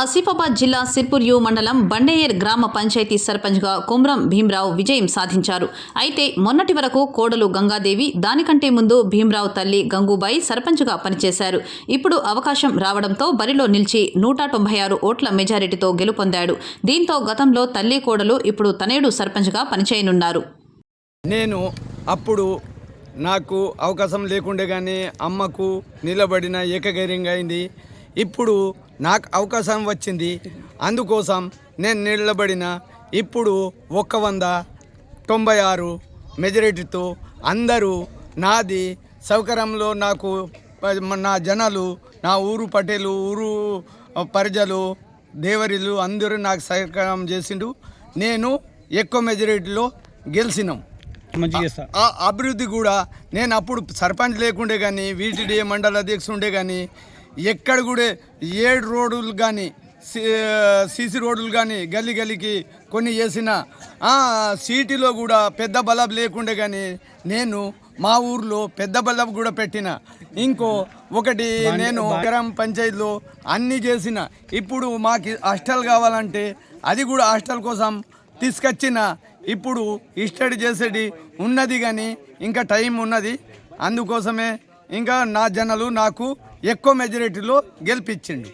ఆసిఫాబాద్ జిల్లా సిర్పూర్ యు మండలం బండేయర్ గ్రామ పంచాయతీ సర్పంచ్గా కుమ్రం భీమరావు విజయం సాధించారు. అయితే మొన్నటి వరకు కోడలు గంగాదేవి దానికంటే ముందు భీమరావు తల్లి గంగూబాయి సర్పంచ్గా పనిచేశారు. ఇప్పుడు అవకాశం రావడంతో బరిలో నిలిచి నూట తొంభై ఆరు ఓట్ల మెజారిటీతో గెలుపొందాడు. దీంతో గతంలో తల్లి కోడలు ఇప్పుడు తనేడు సర్పంచ్గా పనిచేయనున్నారు. నేను అప్పుడు నాకు అవకాశం లేకుండే కానీ అమ్మకు నిలబడిన ఏకగైర్యంగా అయింది. ఇప్పుడు నాకు అవకాశం వచ్చింది. అందుకోసం నేను నిలబడిన ఇప్పుడు ఒక్క వంద తొంభై ఆరు మెజారిటీతో అందరూ నాది సౌకర్యంలో నాకు నా జనాలు నా ఊరు పటేలు ఊరు ప్రజలు దేవరిలు అందరూ నాకు సహకారం చేసిండు నేను ఎక్కువ మెజారిటీలో గెలిచినాం. ఆ అభివృద్ధి కూడా నేను అప్పుడు సర్పంచ్ లేకుండే కానీ వీటిడి మండల అధ్యక్షుడు ఉండే కానీ ఎక్కడ కూడా ఏడు రోడ్లు కానీ సీసీ రోడ్లు కానీ గల్లీ గల్లీకి కొన్ని చేసిన సిటీలో కూడా పెద్ద బలబ్ లేకుండే కానీ నేను మా ఊర్లో పెద్ద బలబ్ కూడా పెట్టిన. ఇంకో ఒకటి నేను గ్రామ పంచాయతీలో అన్నీ చేసిన. ఇప్పుడు మాకు హాస్టల్ కావాలంటే అది కూడా హాస్టల్ కోసం తీసుకొచ్చిన. ఇప్పుడు ఇస్టడీ చేసేది ఉన్నది కానీ ఇంకా టైం ఉన్నది. అందుకోసమే ఇంకా నా జనాలు నాకు ఎక్కువ మెజారిటీలో గెలిపించిండు.